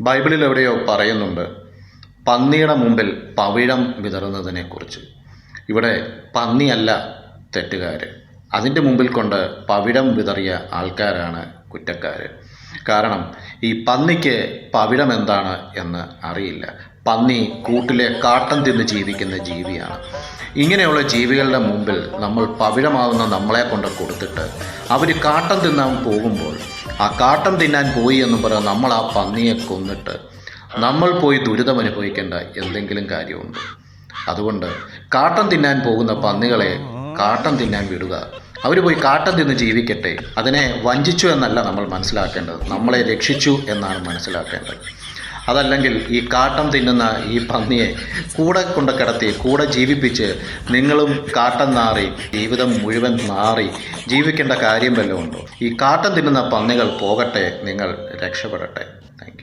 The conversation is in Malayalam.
ബൈബിളിൽ എവിടെയോ പറയുന്നുണ്ട് പന്നിയുടെ മുമ്പിൽ പവിഴം വിതറുന്നതിനെക്കുറിച്ച്. ഇവിടെ പന്നിയല്ല തെറ്റുകാർ അതിന്റെ മുമ്പിൽ കൊണ്ട് പവിഴം വിതറിയ ആൾക്കാരാണ് കുറ്റക്കാർ കാരണം ഈ പന്നിക്ക് പവിഴം എന്താണ് എന്ന് അറിയില്ല. പന്നി കൂട്ടിലെ കാട്ടം തിന്ന് ജീവിക്കുന്ന ജീവിയാണ്. ഇങ്ങനെയുള്ള ജീവികളുടെ മുമ്പിൽ നമ്മൾ പവിഴമാവുന്ന നമ്മളെ കൊണ്ട് കൊടുത്തിട്ട് അവർ കാട്ടം തിന്നാൻ പോകുമ്പോൾ ആ കാട്ടം തിന്നാൻ പോയി എന്ന് പറഞ്ഞ് നമ്മൾ ആ പന്നിയെ കൊന്നിട്ട് നമ്മൾ പോയി ദുരിതം അനുഭവിക്കേണ്ട എന്തെങ്കിലും കാര്യമുണ്ട്. അതുകൊണ്ട് കാട്ടം തിന്നാൻ പോകുന്ന പന്നികളെ കാട്ടം തിന്നാൻ വിടുക. അവർ പോയി കാട്ടം തിന്ന് ജീവിക്കട്ടെ. അതിനെ വഞ്ചിച്ചു എന്നല്ല നമ്മൾ മനസ്സിലാക്കേണ്ടത്. നമ്മളെ രക്ഷിച്ചു എന്നാണ് മനസ്സിലാക്കേണ്ടത്. അതല്ലെങ്കിൽ ഈ കാട്ടം തിന്നുന്ന ഈ പന്നിയെ കൂടെ കൊണ്ട് കിടത്തി കൂടെ ജീവിപ്പിച്ച് നിങ്ങളും കാട്ടം നാറി ജീവിതം മുഴുവൻ നാറി ജീവിക്കേണ്ട കാര്യം വല്ലതും ഉണ്ടോ? ഈ കാട്ടം തിന്നുന്ന പന്നികൾ പോകട്ടെ നിങ്ങൾ രക്ഷപ്പെടട്ടെ.